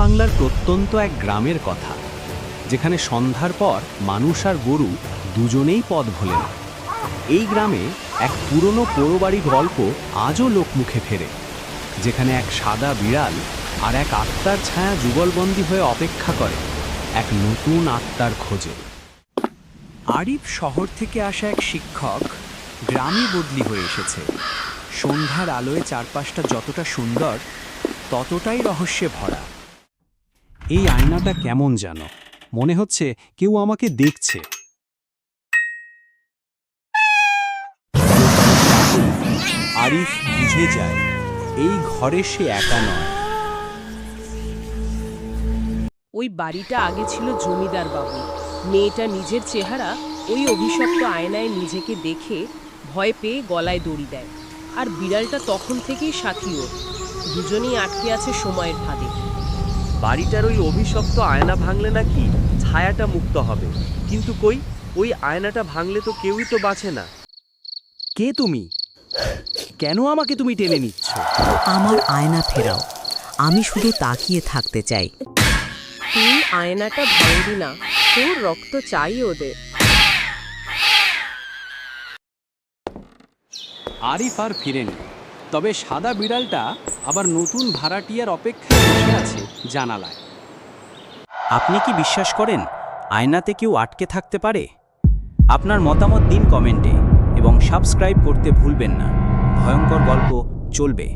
বাংলার প্রত্যন্ত এক গ্রামের কথা, যেখানে সন্ধ্যার পর মানুষ আর গরু দুজনেই পথ ভোলে না এই গ্রামে এক পুরনো পোড়োবাড়ি গল্প আজও লোকমুখে ফেরে, যেখানে এক সাদা বিড়াল আর এক আত্মার ছায়া যুগলবন্দী হয়ে অপেক্ষা করে এক নতুন আত্মার খোঁজে। আরিফ শহর থেকে আসা এক শিক্ষক গ্রামে বদলি হয়ে এসেছে। সন্ধ্যার আলোয় চারপাশটা যতটা সুন্দর, ততটাই রহস্যে ভরা। এই আয়নাটা কেমন যেন? মনে হচ্ছে কেউ আমাকে দেখছে। আরিফ বুঝে যায়, এই ঘরে সে একা নয়। ওই বাড়িটা আগে ছিল জমিদার বাবু মেয়েটা নিজের চেহারা ওই অভিশপ্ত আয়নায় নিজেকে দেখে ভয় পেয়ে গলায় দড়ি দেয়। আর বিড়ালটা তখন থেকেই সাথী ওর। দুজনেই আটকে আছে সময়ের ফাঁদে। বাড়িটার ওই অভিশপ্ত আয়না ভাঙলে নাকি ছায়াটা মুক্ত হবে। কিন্তু কই? ওই আয়নাটা ভাঙলে তো কেউই তো বাঁচে না। কে তুমি? কেন আমাকে তুমি টেনে নিচ্ছ? আমার আয়না ফেরাও। আমি শুধু তাকিয়ে থাকতে চাই। তুই আয়নাটা ভাঙবি না। তোর রক্ত চাই ওদের। আরিফ আর ফিরেনি। তবে সাদা বিড়ালটা আবার নতুন ভাড়াটিয়ার অপেক্ষায় বসে আছে জানালায়। আপনি কি বিশ্বাস করেন আয়নাতে কেউ আটকে থাকতে পারে? আপনার মতামত দিন কমেন্টে এবং সাবস্ক্রাইব করতে ভুলবেন না। ভয়ঙ্কর গল্প চলবে।